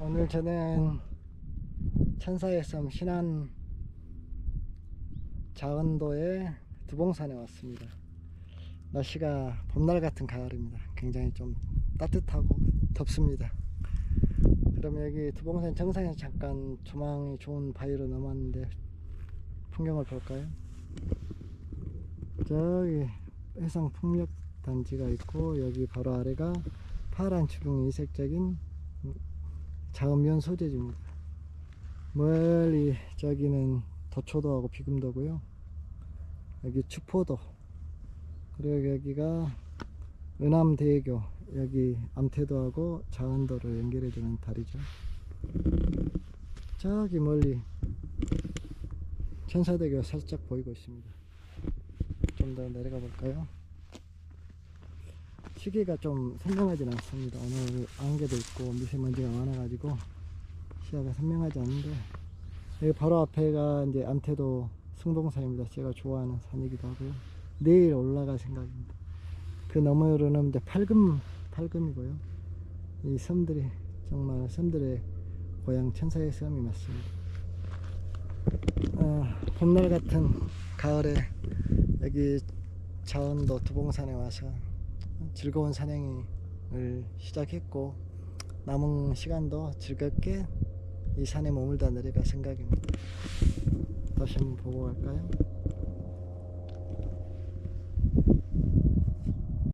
오늘 저는 천사의 섬 신안 자은도의 두봉산에 왔습니다. 날씨가 봄날 같은 가을입니다. 굉장히 좀 따뜻하고 덥습니다. 그럼 여기 두봉산 정상에서 잠깐 조망이 좋은 바위로 넘었는데 풍경을 볼까요? 저기 해상 풍력 단지가 있고 여기 바로 아래가 파란 주둥이 이색적인 자음면 소재지입니다. 멀리 저기는 도초도하고 비금도고요. 여기 추포도 그리고 여기가 은암대교 여기 암태도하고 자은도를 연결해주는 다리죠. 저기 멀리 천사대교가 살짝 보이고 있습니다. 좀 더 내려가 볼까요? 시계가 좀 선명하진 않습니다. 오늘 안개도 있고 미세먼지가 많아가지고 시야가 선명하지 않은데 여기 바로 앞에가 이제 암태도 승동산입니다. 제가 좋아하는 산이기도 하고요. 내일 올라갈 생각입니다. 그 너머로는 이제 팔금 팔금이고요. 이 섬들이 정말 섬들의 고향 천사의 섬이 맞습니다. 아, 봄날 같은 가을에 여기 자원도 두봉산에 와서 즐거운 산행을 시작했고 남은 시간도 즐겁게 이 산에 머물다 내려갈 생각입니다. 다시 한번 보고 갈까요?